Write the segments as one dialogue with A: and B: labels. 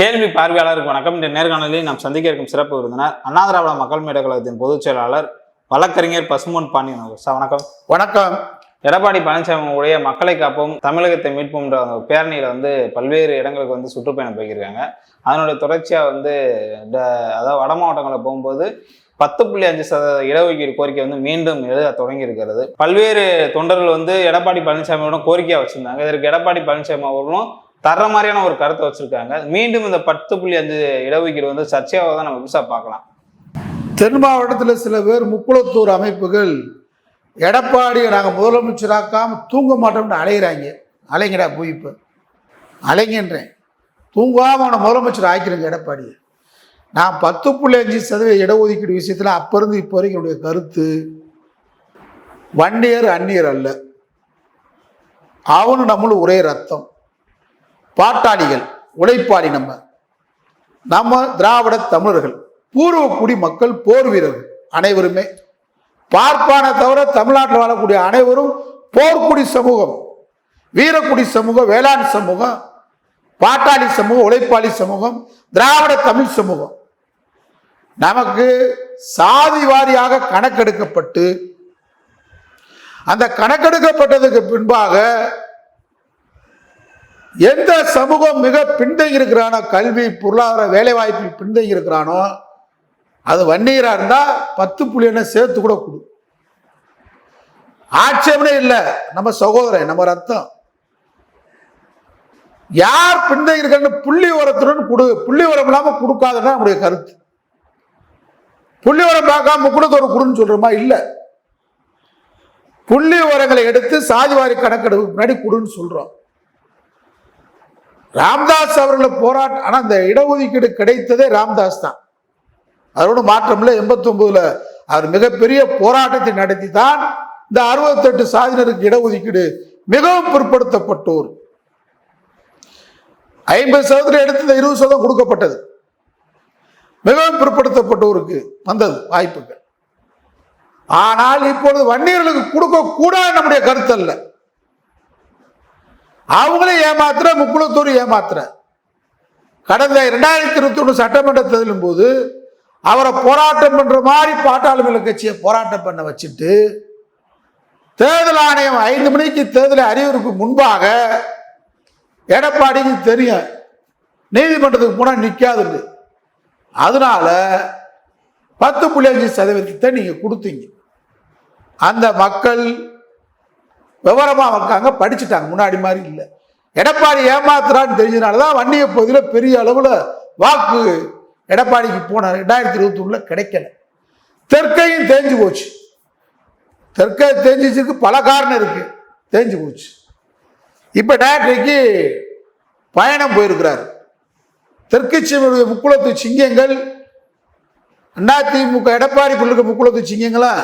A: கேள்வி பார்வையாளருக்கு வணக்கம். இந்த நேர்காணலில் நாம் சந்திக்க இருக்கும் சிறப்பு விருந்தினர் அண்ணா திராவிட மக்கள் மேடை கழகத்தின் பொதுச் செயலாளர் வழக்கறிஞர் பசுமன் பாண்டியன் சார் வணக்கம்.
B: வணக்கம்.
A: எடப்பாடி பழனிசாமி உடைய மக்களை காப்போம் தமிழகத்தை மீட்போம்ன்ற அந்த பேரணியில வந்து பல்வேறு இடங்களுக்கு வந்து சுற்றுப்பயணம் போயிருக்காங்க. அதனுடைய தொடர்ச்சியா வந்து ட- அதாவது வட மாவட்டங்களில் போகும்போது பத்து புள்ளி அஞ்சு சதவீத இடஒதுக்கீடு கோரிக்கை வந்து மீண்டும் எழுத தொடங்கி இருக்கிறது பல்வேறு தொண்டர்கள் வந்து எடப்பாடி பழனிசாமியோட கோரிக்கையா வச்சிருந்தாங்க. இதற்கு எடப்பாடி பழனிசாமி அவர்களும் தர்ற மாதிரியான ஒரு கருத்தை வச்சிருக்காங்க. மீண்டும் இந்த பத்து புள்ளி அஞ்சு இடஒதுக்கீடு வந்து சர்ச்சையாக தான் நம்ம புதுசாக பார்க்கலாம்.
B: தென் மாவட்டத்தில் சில பேர் முக்குளத்தூர் அமைப்புகள் எடப்பாடியை நாங்கள் முதலமைச்சராக்காமல் தூங்க மாட்டோம்னு அலைகிறாங்க அலைங்கடா போய் இப்போ. அலைங்கன்றேன். தூங்காமல் அவனை முதலமைச்சர் ஆக்கிடுங்க எடப்பாடியை. நான் பத்து புள்ளி அஞ்சு சதவீத இடஒதுக்கீடு விஷயத்தில் அப்போ இருந்து இப்போ வரைக்கும் என்னுடைய கருத்து. வன்னியர் அந்நியர் அல்ல. அவனு நம்மளும் ஒரே ரத்தம். பாட்டாளிகள் உழைப்பாளி நம்ம. நம்ம திராவிட தமிழர்கள் பூர்வ குடி மக்கள் போர் வீரர்கள் அனைவருமே. பார்ப்பானை தவிர தமிழ்நாட்டில் வாழக்கூடிய அனைவரும் போர்க்குடி சமூகம் வீரக்குடி சமூகம் வேளாண் சமூகம் பாட்டாளி சமூகம் உழைப்பாளி சமூகம் திராவிட தமிழ் சமூகம். நமக்கு சாதி வாரியாக கணக்கெடுக்கப்பட்டு அந்த கணக்கெடுக்கப்பட்டதுக்கு பின்பாக எந்த சமூகம் மிக பின்தங்கி இருக்கிறானோ கல்வி பொருளாதார வேலைவாய்ப்பில் பின்தங்கி இருக்கிறானோ அது வன்னியராக இருந்தால் பத்து புள்ளியனை சேர்த்து கூட கொடு. ஆட்சேபனே இல்லை. நம்ம சகோதரன் நம்ம ரத்தம். யார் பின்தங்கி இருக்கான்னு புள்ளி உரத்துடன் கொடு. புள்ளி உரம் இல்லாமல் கொடுக்காதுன்னா நம்முடைய கருத்து. புள்ளி உரம் பார்க்காம முக்குடத்தோடு கொடுன்னு சொல்றோமா? இல்லை. புள்ளி உரங்களை எடுத்து சாதிவாரி கணக்கெடுப்பு முன்னாடி கொடுன்னு சொல்றோம். ராம்தாஸ் அவர்களை போராட்டம் ஆனால் அந்த இடஒதுக்கீடு கிடைத்ததே ராம்தாஸ் தான். அதோட மாற்றமில்லை எண்பத்தொம்போதில் அவர் மிகப்பெரிய போராட்டத்தை நடத்தி தான் இந்த அறுபத்தெட்டு சாதியினருக்கு இடஒதுக்கீடு மிகவும் பிற்படுத்தப்பட்டோர். ஐம்பது சதவீதம் எடுத்து இந்த இருபது சதவீதம் கொடுக்கப்பட்டது. மிகவும் பிற்படுத்தப்பட்டோருக்கு வந்தது வாய்ப்புகள். ஆனால் இப்பொழுது வன்னியர்களுக்கு கொடுக்க கூடாது நம்முடைய கருத்து அல்ல. அவங்களே ஏமாத்துற முக்குளத்தூர் ஏமாத்துற. கடந்த இரண்டாயிரத்தி இருபத்தி ஒன்று சட்டமன்ற தேர்தலும் போது அவரை போராட்டம் பண்ற மாதிரி பாட்டாளி கட்சியை போராட்டம் பண்ண வச்சுட்டு தேர்தல் ஆணையம் ஐந்து மணிக்கு தேர்தலை அறிவிற்கு முன்பாக எடப்பாடிக்கு தெரியும். நீதிமன்றத்துக்கு போனால் நிற்காதுன்னு அதனால பத்து புள்ளி அஞ்சு சதவீதத்தை நீங்கள் கொடுத்தீங்க. அந்த மக்கள் விவரமாக வைக்காங்க படிச்சுட்டாங்க. முன்னாடி மாதிரி இல்லை. எடப்பாடி ஏமாத்துறான்னு தெரிஞ்சதுனால தான் வன்னிய பகுதியில் பெரிய அளவில் வாக்கு எடப்பாடிக்கு போன ரெண்டாயிரத்தி இருபத்தி ஒன்றில் கிடைக்கல. தெற்கையும் தேஞ்சு போச்சு. தெற்கை தேஞ்சிச்சுக்கு பல காரணம் இருக்கு. தேஞ்சு போச்சு. இப்போ நேற்றைக்கு பயணம் போயிருக்கிறார். தெற்கு சீமையுடைய முக்குளத்து சிங்கங்கள் அதிமுக எடப்பாடிக்குள்ள முக்குளத்து சிங்கங்களாம்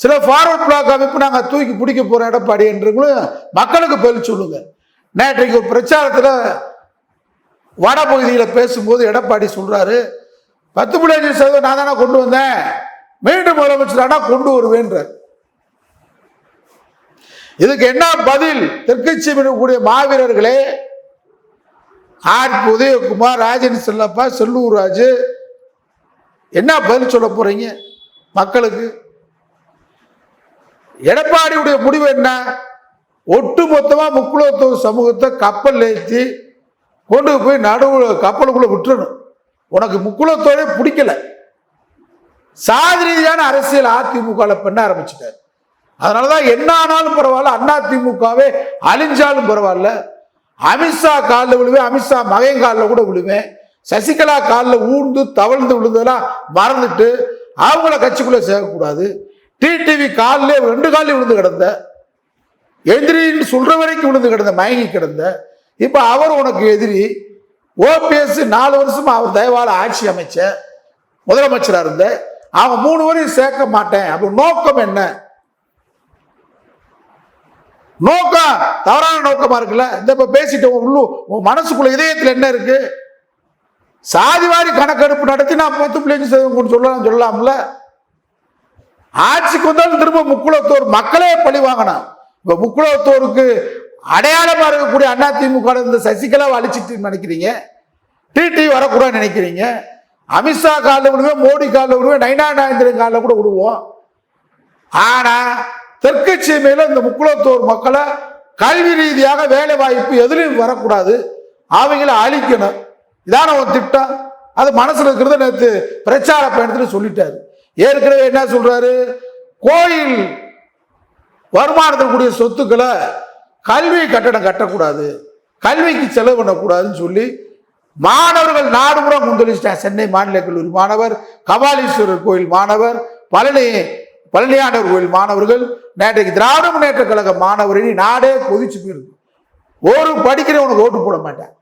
B: சில ஃபார்வர்ட் பிளாக் அமைப்பு நாங்கள் தூக்கி பிடிக்க போகிறோம் எடப்பாடி என்றவங்களும் மக்களுக்கு பதில் சொல்லுங்க. நேற்றைக்கு ஒரு பிரச்சாரத்தில் வடபகுதியில் பேசும்போது எடப்பாடி சொல்கிறாரு பத்து புள்ளி அஞ்சு சதவீதம் நான் தானே கொண்டு வந்தேன். மீண்டும் முதலமைச்சரானா கொண்டு வருவேன்றார். இதுக்கு என்ன பதில்? தெற்கட்சி கூடிய மாவீரர்களே ஆர் உதயகுமார் ராஜன் செல்லப்பா செல்லூர் ராஜு என்ன பதில் சொல்ல போறீங்க மக்களுக்கு? எடப்பாடியுடைய முடிவு என்ன? ஒட்டு மொத்தமா முக்குலத்துவ சமூகத்தை கப்பல் ஏற்றி கொண்டு போய் நடுவில் கப்பலுக்குள்ள விட்டுறணும். உனக்கு முக்குலத்தோடே பிடிக்கல. சாதி ரீதியான அரசியல் அதிமுகவில் பண்ண ஆரம்பிச்சிட்டார். அதனால தான் என்ன ஆனாலும் பரவாயில்ல அண்ணா திமுகவே அழிஞ்சாலும் பரவாயில்ல. அமித்ஷா காலில் விழுவேன் அமித்ஷா மகன் காலில் கூட விழுவேன். சசிகலா காலில் ஊர்ந்து தவழ்ந்து விழுந்ததெல்லாம் மறந்துட்டு அவங்கள கட்சிக்குள்ளே சேர்க்கக்கூடாது. டிடிவி காலிலே ரெண்டு காலில் விழுந்து கிடந்த. எதிரின்னு சொல்ற வரைக்கும் விழுந்து கிடந்த மயங்கி கிடந்த. இப்போ அவர் உனக்கு எதிரி. ஓபிஎஸ் நாலு வருஷமா அவர் தயவால் ஆட்சி அமைச்ச முதலமைச்சராக இருந்த. அவன் மூணு வரையும் சேர்க்க மாட்டேன். அப்ப நோக்கம் என்ன? நோக்கம் தவறான நோக்கமா இருக்குல்ல? இந்த இப்ப பேசிட்டு உள்ளு உன் மனசுக்குள்ள இதயத்துல என்ன இருக்கு? சாதிவாரி கணக்கெடுப்பு நடத்தி நான் பத்து பிள்ளைங்க சொல்லலாம் சொல்லலாம்ல? ஆட்சிக்கு வந்தாலும் திரும்ப முக்குளத்தோர் மக்களே பழி வாங்கணும் இப்போ முக்குளத்தோருக்கு அடையாளமாக இருக்கக்கூடிய அண்ணா திமுக இருந்த சசிகலாவை அழிச்சிட்டு நினைக்கிறீங்க? டிடி வரக்கூடாதுன்னு நினைக்கிறீங்க? அமித்ஷா காலில் விடுவேன் மோடி காலில் விடுவேன் நைனா நாயந்திரன் காலில் கூட விடுவோம் ஆனால் தெற்கு சீமையில் இந்த முக்குளத்தோர் மக்களை கல்வி ரீதியாக வேலை வாய்ப்பு எதுலையும் வரக்கூடாது. அவங்கள அழிக்கணும். இதான ஒரு திட்டம். அது மனசில் இருக்கிறத நேற்று பிரச்சார பயணத்தில் சொல்லிட்டாரு. ஏற்கனவே என்ன சொல்றாரு? கோயில் வருமானத்தில் சொத்துக்களை கல்வி கட்டடம் கட்டக்கூடாது. கல்விக்கு செலவு பண்ணக்கூடாதுன்னு சொல்லி மாணவர்கள் நாடுபுறம் முந்தளிச்சிட்டார் சென்னை மாநில கல்லூரி மாணவர் கபாலீஸ்வரர் கோயில் மாணவர் பழனி பழனியாண்டவர் கோயில் மாணவர்கள் நேற்றைக்கு திராவிட முன்னேற்ற கழக மாணவர்கள் நாடே கொதிச்சு போயிருக்கு ஒரு படிக்கிறவனுக்கு ஓட்டு போட மாட்டேன்.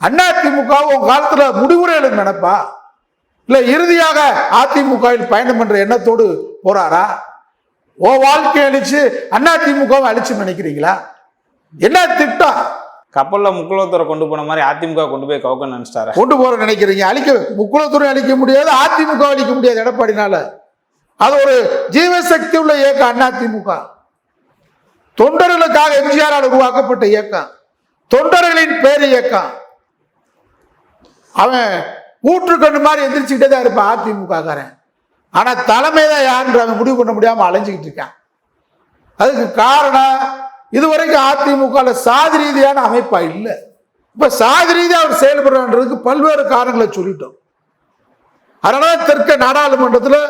B: அண்ணா திமுகவும் உன் காலத்துல நினைப்பா? இல்ல இறுதியாக அதிமுகவில் பயணம் என்ற எண்ணத்தோடு போறாரா? ஓ வாழ்க்கை அழிச்சு அண்ணா திமுகவை அழிச்சு நினைக்கிறீங்களா? என்ன திட்டம்?
A: கப்பல்ல முக்குளத்தூரை கொண்டு போன மாதிரி அதிமுக கொண்டு போய் கவுக்க நினைச்சிட்டாரு.
B: கொண்டு போற நினைக்கிறீங்க. அழிக்க முக்குளத்துறை அழிக்க முடியாது அதிமுக அழிக்க முடியாது எடப்பாடினால. அது ஒரு ஜீவசக்தி உள்ள இயக்கம் அண்ணா திமுக. தொண்டர்களுக்காக எம்ஜிஆரால் உருவாக்கப்பட்ட இயக்கம். தொண்டர்களின் பேர் இயக்கம். அவன் ஊற்றுக்கண்ணு மாதிரி எந்திரிச்சுக்கிட்டே தான் இருப்பான் அதிமுக காரன் தலைமை தான் யாருன்ற அவன் முடிவு பண்ண முடியாமல் அலைஞ்சிக்கிட்டு இருக்கான். அதுக்கு காரணம் இதுவரைக்கும் அதிமுகவில் சாதி ரீதியான அமைப்பா இல்லை. இப்போ சாதி ரீதியாக அவர் செயல்படுறதுக்கு பல்வேறு காரணங்களை சொல்லிட்டோம். அதனால தெற்க நாடாளுமன்றத்தில்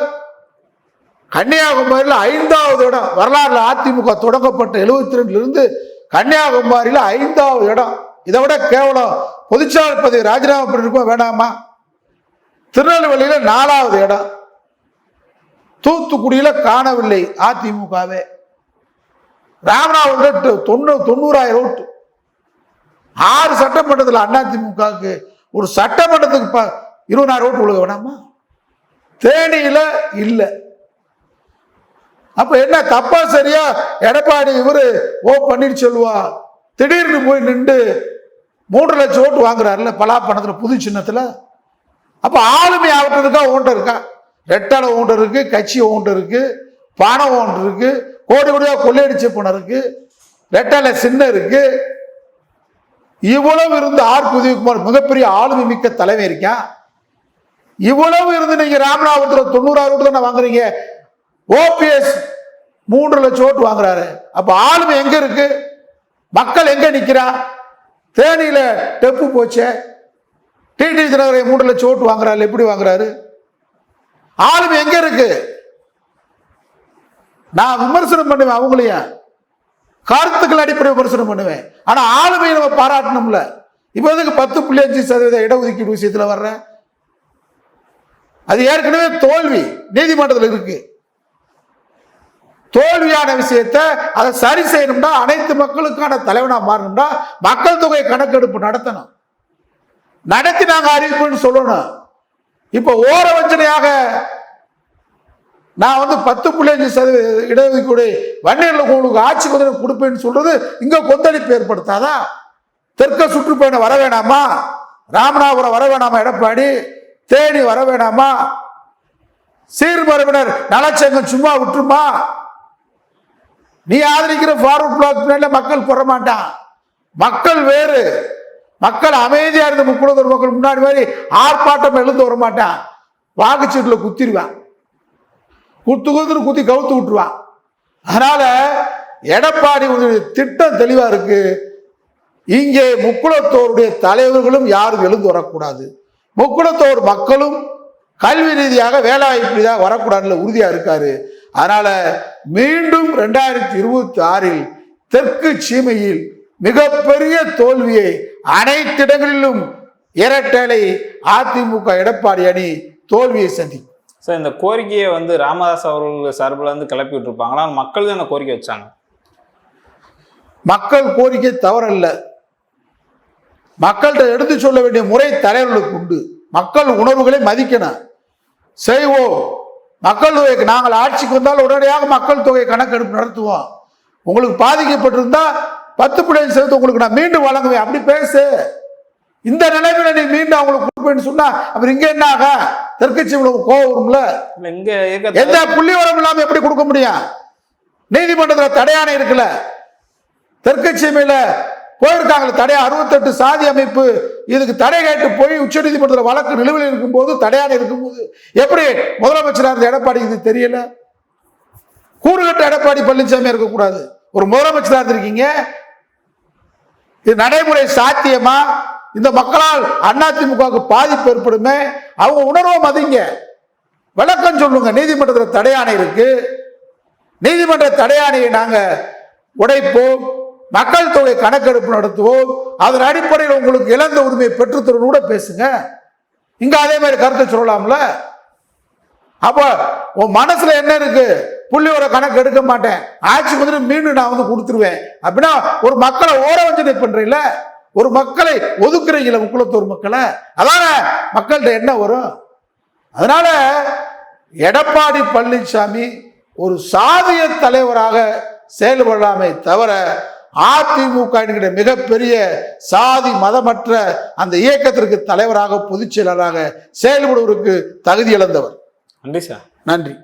B: கன்னியாகுமரியில் ஐந்தாவது இடம் வரலாறுல அதிமுக தொடங்கப்பட்ட எழுபத்தி ரெண்டுலேருந்து கன்னியாகுமரியில் ஐந்தாவது இடம். இதை விட கேவலம் பொதுச்சாளர் பதவி ராஜினாமா பண்ணிருக்கோம் வேணாமா? திருநெல்வேலியில் நாலாவது இடம். தூத்துக்குடியில் காணவில்லை அதிமுகவே. ராமநாதபுரம் தொண்ணூறு தொண்ணூறாயிரம் ஓட்டு ஆறு சட்டமன்றத்தில் அதிமுகவுக்கு ஒரு சட்டமன்றத்துக்கு ப- இருபதாயிரம் ஓட்டு விழுக வேணாமா? தேனியில் இல்லை. அப்போ என்ன தப்பா சரியா எடப்பாடி இவரு ஓ பன்னீர்செல்வா திடீர்னு போய் நின்று மூன்று லட்சம் ஓட்டு வாங்குறாருல பலாப்பணத்தில் புது சின்னத்தில்? அப்போ ஆளுமை அவர்கிட்ட இருக்கா இருக்கா? ரெட்டலை ஓண்டு இருக்கு கட்சி ஓண்டு இருக்கு பணம் ஓண்டு இருக்கு கோடி கோடியாக கொள்ளையடிச்ச பணம் இருக்கு ரெட்டலை சின்ன இருக்கு. இவ்வளவு இருந்து ஆர் உதவிக்குமார் மிகப்பெரிய ஆளுமை மிக்க தலைமை இருக்கான் இவ்வளவு இருந்து நீங்க ராமநாதபுரத்தில் தொண்ணூறாயிரம் ஓட்டு தானே வாங்குறீங்க? ஓபிஎஸ் மூன்று லட்சம் ஓட்டு வாங்குறாரு. அப்ப ஆளுமை எங்க இருக்கு? மக்கள் எங்க நிக்கிறா? தேனியில டெப்பு போச்சே. டிடி தினகரை மூன்று லட்சம் ஓட்டு வாங்குறாரு எப்படி வாங்குறாரு? ஆளுமை எங்க இருக்கு? நான் விமர்சனம் பண்ணுவேன் அவங்களையும் கருத்துக்கள் அடிப்படை விமர்சனம் பண்ணுவேன். ஆனா ஆளுமையை நம்ம பாராட்டணும்ல. இப்போ எதுக்கு பத்து புள்ளி அஞ்சு சதவீத இடஒதுக்கீடு விஷயத்துல வர்றேன் அது ஏற்கனவே தோல்வி நீதிமன்றத்தில் இருக்கு. தோல்வியான விஷயத்தை அதை சரி செய்யணும்னா அனைத்து மக்களுக்கான தலைவனா மாறணும்னா மக்கள் தொகை கணக்கெடுப்பு நடத்தணும். நடத்தி நாங்கள் அறிவிப்புன்னு சொல்லணும். இப்போ ஓர வஞ்சனையாக நான் வந்து பத்து புள்ளி அஞ்சு சதவீத இடஒதுக்கீடு வன்னியர்கள் உங்களுக்கு ஆட்சி பதவி கொடுப்பேன்னு சொல்றது இங்க கொந்தளிப்பு ஏற்படுத்தாதா? தெற்க சுற்றுப்பயணம் வர வேணாமா? ராமநாதபுரம் வர வேணாமா? எடப்பாடி? தேனி வர வேணாமா? சீர்மரபினர் நலச்சங்கம் சும்மா விட்டுருமா? நீ ஆதரிக்கிற ஃபார்வர்ட் பிளாக் பின்னாடி மக்கள் போட மாட்டான் மக்கள் வேறு. மக்கள் அமைதியா இருந்த முக்குளத்தூர் மக்கள் முன்னாடி மாதிரி ஆர்ப்பாட்டம் எழுந்து வர மாட்டான் வாக்குச்சீட்டில் குத்திடுவான் குத்து குத்துன்னு குத்தி கவுத்து விட்டுருவான் அதனால எடப்பாடி திட்டம் தெளிவா இருக்கு. இங்கே முக்குளத்தோருடைய தலைவர்களும் யாரும் எழுந்து வரக்கூடாது. முக்குளத்தோர் மக்களும் கல்வி ரீதியாக வேலைவாய்ப்பு ரீதியாக வரக்கூடாதுல உறுதியா இருக்காரு. அதனால மீண்டும் ரெண்டாயிரத்தி இருபத்தி ஆறில் தெற்கு சீமையில் மிகப்பெரிய தோல்வியை அனைத்து இடங்களிலும் இரட்டலை அதிமுக எடப்பாடி அணி தோல்வியை சந்திக்கும்
A: சார் இந்த கோரிக்கையை வந்து ராமதாஸ் அவர்கள் சார்பில் வந்து கிளப்பி விட்டுருப்பாங்களா மக்கள் தான் கோரிக்கை வச்சாங்க.
B: மக்கள் கோரிக்கை தவறல்ல. மக்கள்கிட்ட எடுத்து சொல்ல வேண்டிய முறை தலைவர்களுக்கு உண்டு. மக்கள் உணர்வுகளை மதிக்கணும். செய்வோம் மக்கள் தொகைக்கு நாங்கள் ஆட்சிக்கு வந்தால் உடனடியாக மக்கள் தொகை கணக்கெடுப்பு நடத்துவோம். உங்களுக்கு பாதிக்கப்பட்டிருந்தா பத்து பிள்ளைங்க சேர்த்து உங்களுக்கு நான் மீண்டும் வழங்குவேன். அப்படி பேசு. இந்த நிலைமையில நீ மீண்டும் அவங்களுக்கு கொடுப்பேன்னு சொன்னா அப்புறம் இங்க என்ன ஆக தெற்கட்சி கோவம் வரும்ல? எந்த புள்ளி வரம் இல்லாம எப்படி கொடுக்க முடியும்? நீதிமன்றத்தில் தடையாணை இருக்குல்ல? தெற்கட்சிமையில போயிருக்காங்களே தடை அறுபத்தெட்டு சாதி அமைப்பு. இதுக்கு தடை கேட்டு போய் உச்சநீதிமன்றத்தில் வழக்கு நிலுவையில் இருக்கும்போது தடையான இருக்கும்போது எப்படி முதலமைச்சராக இருந்த எடப்பாடிக்கு இது தெரியல. கூறுகட்ட எடப்பாடி பழனிசாமி இருக்கக்கூடாது. ஒரு முதலமைச்சராக இருந்திருக்கீங்க. இது நடைமுறை சாத்தியமா? இந்த மக்களால் அதிமுகவுக்கு பாதிப்பு ஏற்படுமே? அவங்க உணர்வை மதிங்க. விளக்கம் சொல்லுங்க. நீதிமன்றத்தில் தடையாணை இருக்கு. நீதிமன்ற தடையாணையை நாங்கள் உடைப்போம். மக்கள் தொகை கணக்கெடுப்பு நடத்துவோம். அதன் அடிப்படையில் உங்களுக்கு இழந்த உரிமையை பெற்றுத்தரணும் கூட பேசுங்க. இங்க அதே மாதிரி கருத்தை சொல்லலாம்ல? அப்ப உன் மனசுல என்ன இருக்கு? புள்ளியோட கணக்கு எடுக்க மாட்டேன். ஆட்சி வந்து மீண்டும் நான் வந்து கொடுத்துருவேன். அப்படின்னா ஒரு மக்களை ஓர வஞ்சனை பண்றீங்கள? ஒரு மக்களை ஒதுக்குறீங்களா முக்குளத்தூர் மக்களை? அதான மக்கள்கிட்ட என்ன வரும்? அதனால எடப்பாடி பழனிசாமி ஒரு சாதிய தலைவராக செயல்படாமை தவிர அதிமுக என்கிற மிகப்பெரிய சாதி மதமற்ற அந்த இயக்கத்திற்கு தலைவராக பொதுச் செயலராக செயல்படுவதற்கு தகுதி இழந்தவர்.
A: நன்றி சார்.
B: நன்றி.